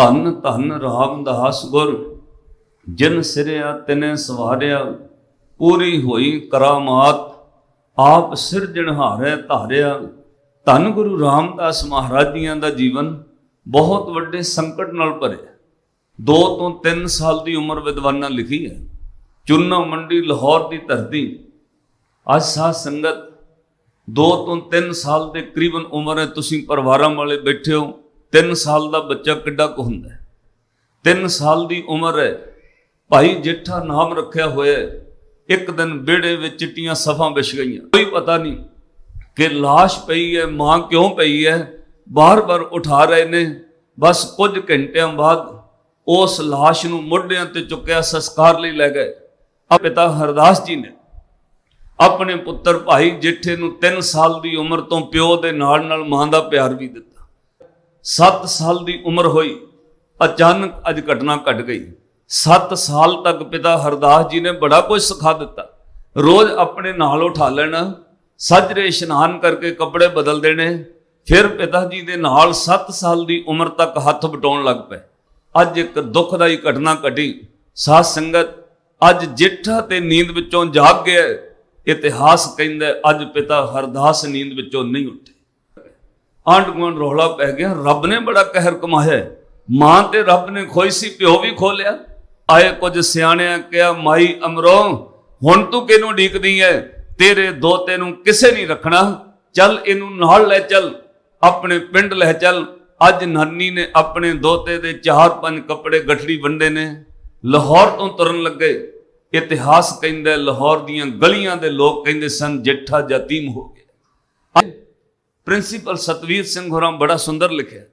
ਧੰਨ ਧੰਨ ਰਾਮਦਾਸ ਗੁਰ, ਜਿਨ ਸਿਰਿਆ ਤਿਨੇ ਸਵਾਰਿਆ, ਪੂਰੀ ਹੋਈ ਕਰਾਮਾਤ, ਆਪ ਸਿਰਜਣਹਾਰੈ ਧਾਰਿਆ। ਧੰਨ ਗੁਰੂ ਰਾਮਦਾਸ ਮਹਾਰਾਜ ਜੀਆਂ ਦਾ ਜੀਵਨ ਬਹੁਤ ਵੱਡੇ ਸੰਕਟ ਨਾਲ ਭਰਿਆ। 2 ਤੋਂ 3 ਸਾਲ ਦੀ ਉਮਰ ਵਿਦਵਾਨਾਂ ਲਿਖੀ ਹੈ। ਚੁੰਨਾ ਮੰਡੀ ਲਾਹੌਰ ਦੀ ਧਰਤੀ। ਅੱਜ ਸਾਧ ਸੰਗਤ 2 ਤੋਂ 3 ਸਾਲ ਦੇ ਕਰੀਬਨ ਉਮਰ ਹੈ। ਤੁਸੀਂ ਪਰਿਵਾਰਾਂ ਵਾਲੇ ਬੈਠੇ ਹੋ। 3 ਸਾਲ ਦਾ ਬੱਚਾ ਕਿੱਡਾ ਕੁ ਹੁੰਦਾ ਹੈ 3 ਸਾਲ ਦੀ ਉਮਰ ਹੈ ਭਾਈ ਜੇਠਾ ਨਾਮ ਰੱਖਿਆ ਹੋਇਆ ਹੈ ਇੱਕ ਦਿਨ ਵਿਹੜੇ ਵਿੱਚ ਚਿੱਟੀਆਂ ਸਫਾਂ ਵਿਛ ਗਈਆਂ ਕੋਈ ਪਤਾ ਨਹੀਂ ਕਿ লাশ ਪਈ ਹੈ ਮਾਂ ਕਿਉਂ ਪਈ ਹੈ ਬਾਰ-ਬਾਰ ਉਠਾ ਰਹੇ ਨੇ ਬਸ ਕੁਝ ਘੰਟਿਆਂ ਬਾਅਦ ਉਸ লাশ ਨੂੰ ਮੋਢਿਆਂ ਤੇ ਚੁੱਕਿਆ ਸੰਸਕਾਰ ਲਈ ਲੈ ਗਏ ਆ ਪਿਤਾ ਹਰਦਾਸ ਜੀ ਨੇ ਆਪਣੇ ਪੁੱਤਰ ਭਾਈ ਜੇਠੇ ਨੂੰ 3 ਸਾਲ ਦੀ ਉਮਰ ਤੋਂ ਪਿਓ ਦੇ ਨਾਲ ਨਾਲ ਮਾਂ ਦਾ ਪਿਆਰ ਵੀ ਦਿੱਤਾ 7 ਸਾਲ ਦੀ ਉਮਰ ਹੋਈ, ਅਚਾਨਕ ਅੱਜ ਘਟਨਾ ਘਟ ਗਈ। 7 ਸਾਲ ਤੱਕ ਪਿਤਾ ਹਰਦਾਸ ਜੀ ਨੇ ਬੜਾ ਕੁਝ ਸਿਖਾ ਦਿੱਤਾ। ਰੋਜ਼ ਆਪਣੇ ਨਾਲ ਉਠਾ ਲੈਣਾ, ਸੱਜਰੇ ਇਸ਼ਨਾਨ ਕਰਕੇ ਕੱਪੜੇ ਬਦਲ ਦੇਣੇ, ਫਿਰ ਪਿਤਾ ਜੀ ਦੇ ਨਾਲ 7 ਸਾਲ ਦੀ ਉਮਰ ਤੱਕ ਹੱਥ ਵਟਾਉਣ ਲੱਗ ਪਏ। ਅੱਜ ਇੱਕ ਦੁਖਦਾਈ ਘਟਨਾ ਘਟੀ। ਸਾਧ ਸੰਗਤ, ਅੱਜ ਜੇਠਾ ਤੇ ਨੀਂਦ ਵਿੱਚੋਂ ਜਾਗ ਗਿਆ ਇਤਿਹਾਸ ਕਹਿੰਦਾ ਅੱਜ ਪਿਤਾ ਹਰਦਾਸ ਨੀਂਦ ਵਿੱਚੋਂ ਨਹੀਂ ਉੱਠੇ। ਆਂਢ ਗੁਆਂਢ ਰੋਲਾ ਪੈ ਗਿਆ। ਰੱਬ ਨੇ ਬੜਾ ਕਹਿਰ ਕਮਾਇਆ ਮਾਂ ਤੇ ਰੱਬ ਨੇ ਖੋਈ ਸੀ, ਪਿਓ ਵੀ ਖੋ ਆਏ ਕੁਝ ਸਿਆਣਿਆਂ ਕਿਹਾ, ਮਾਈ ਅਮਰੋ, ਹੁਣ ਤੂੰ ਕਿਹਨੂੰ ਢੀਕਦੀ ਐ? ਤੇਰੇ ਦੋਤੇ ਨੂੰ ਕਿਸੇ ਨਹੀਂ ਰੱਖਣਾ। ਚੱਲ ਇਹਨੂੰ ਨਾਲ ਲੈ ਚੱਲ, ਆਪਣੇ ਪਿੰਡ ਲੈ ਚੱਲ। ਅੱਜ ਨਾਨੀ ਨੇ ਆਪਣੇ ਦੋਤੇ ਦੇ ਚਾਰ ਪੰਜ ਕੱਪੜੇ ਗਠੜੀ ਵੰਡੇ ਨੇ। ਲਾਹੌਰ ਤੋਂ ਤੁਰਨ ਲੱਗੇ। ਇਤਿਹਾਸ ਕਹਿੰਦਾ ਲਾਹੌਰ ਦੀਆਂ ਗਲੀਆਂ ਦੇ ਲੋਕ ਕਹਿੰਦੇ ਸਨ, ਜੇਠਾ ਯਤੀਮ ਹੋ ਗਿਆ। ਪ੍ਰਿੰਸੀਪਲ ਸਤਵੀਰ ਸਿੰਘ ਹੋਰਾਂ ਬੜਾ ਸੁੰਦਰ ਲਿਖਿਆ।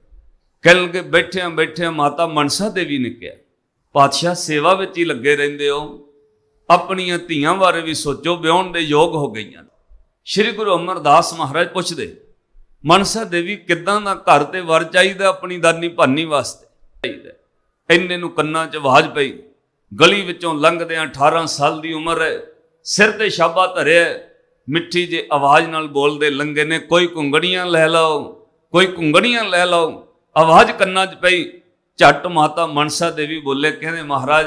ਕਹਿਣਗੇ ਬੈਠਿਆਂ ਬੈਠਿਆਂ ਮਾਤਾ ਮਨਸਾ ਦੇਵੀ ਨੇ ਕਿਹਾ, ਪਾਤਸ਼ਾਹ ਸੇਵਾ ਵਿੱਚ ਹੀ ਲੱਗੇ ਰਹਿੰਦੇ ਹੋ। ਆਪਣੀਆਂ ਧੀਆਂ ਬਾਰੇ ਵੀ ਸੋਚੋ, ਵਿਆਹਣ ਦੇ ਯੋਗ ਹੋ ਗਈਆਂ ਸ਼੍ਰੀ ਗੁਰੂ ਅਮਰਦਾਸ ਮਹਾਰਾਜ ਪੁੱਛਦੇ, ਮਨਸਾ ਦੇਵੀ ਕਿੱਦਾਂ ਦਾ ਘਰ ਤੇ ਵਰ ਚਾਹੀਦਾ ਆਪਣੀ ਦਾਨੀ ਭਾਨੀ ਵਾਸਤੇ? ਚਾਹੀਦਾ ਇੰਨੇ ਨੂੰ ਕੰਨਾਂ 'ਚ ਆਵਾਜ਼ ਪਈ। ਗਲੀ ਵਿੱਚੋਂ ਲੰਘਦਿਆਂ 18 ਸਾਲ ਦੀ ਉਮਰ ਹੈ। ਸਿਰ ਤੇ ਛਾਬਾ ਧਰਿਆ ਮਿੱਠੀ ਜੇ ਆਵਾਜ਼ ਨਾਲ ਬੋਲਦੇ ਲੰਗੇ ਨੇ, ਕੋਈ ਕੁੰਗੜੀਆਂ ਲੈ ਲਓ, ਕੋਈ ਕੁੰਗੜੀਆਂ ਲੈ ਲਓ। ਆਵਾਜ਼ ਕੰਨਾਂ 'ਚ ਪਈ, ਝੱਟ ਮਾਤਾ ਮਨਸਾ ਦੇਵੀ ਬੋਲੇ, ਕਹਿੰਦੇ, ਮਹਾਰਾਜ,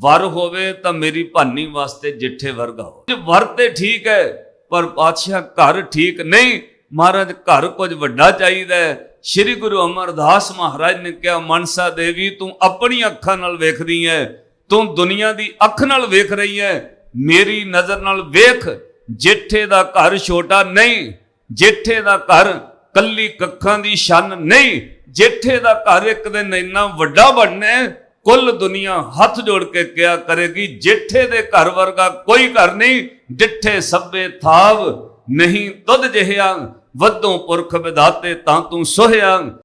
ਵਰ ਹੋਵੇ ਤਾਂ ਮੇਰੀ ਭਾਨੀ ਵਾਸਤੇ ਜਿੱਠੇ ਵਰਗਾ ਹੋ। ਜੇ ਵਰ ਤੇ ਠੀਕ ਹੈ, ਪਰ ਪਾਤਸ਼ਾਹ ਘਰ ਠੀਕ ਨਹੀਂ, ਮਹਾਰਾਜ, ਘਰ ਕੁਝ ਵੱਡਾ ਚਾਹੀਦਾ ਸ਼੍ਰੀ ਗੁਰੂ ਅਮਰਦਾਸ ਮਹਾਰਾਜ ਨੇ ਕਿਹਾ, ਮਨਸਾ ਦੇਵੀ, ਤੂੰ ਆਪਣੀ ਅੱਖਾਂ ਨਾਲ ਵੇਖਦੀ ਹੈ, ਤੂੰ ਦੁਨੀਆ ਦੀ ਅੱਖ ਨਾਲ ਵੇਖ ਰਹੀ ਹੈ, ਮੇਰੀ ਨਜ਼ਰ ਨਾਲ ਵੇਖ ਜੇਠੇ ਦਾ ਘਰ ਛੋਟਾ ਨਹੀਂ ਜੇਠੇ ਦਾ ਘਰ ਕੱਲੀ ਕੱਖਾਂ ਦੀ ਸ਼ਨ ਨਹੀਂ ਜੇਠੇ ਦਾ ਘਰ ਇੱਕ ਦਿਨ ਇੰਨਾ ਵੱਡਾ ਬਣਨਾ ਕੁੱਲ ਦੁਨੀਆ ਹੱਥ ਜੋੜ ਕੇ ਕਿਹਾ ਕਰੇਗੀ? ਜੇਠੇ ਦੇ ਘਰ ਵਰਗਾ ਕੋਈ ਘਰ ਨਹੀਂ ਡਿੱਠੇ ਸੱਬੇ ਥਾਵ ਨਹੀਂ, ਤੁਧ ਜਿਹਿਆ, ਵੱਧੋਂ ਪੁਰਖ ਵਿਦਾਤੇ ਤਾਂ ਤੂੰ ਸੋਹਿਆ।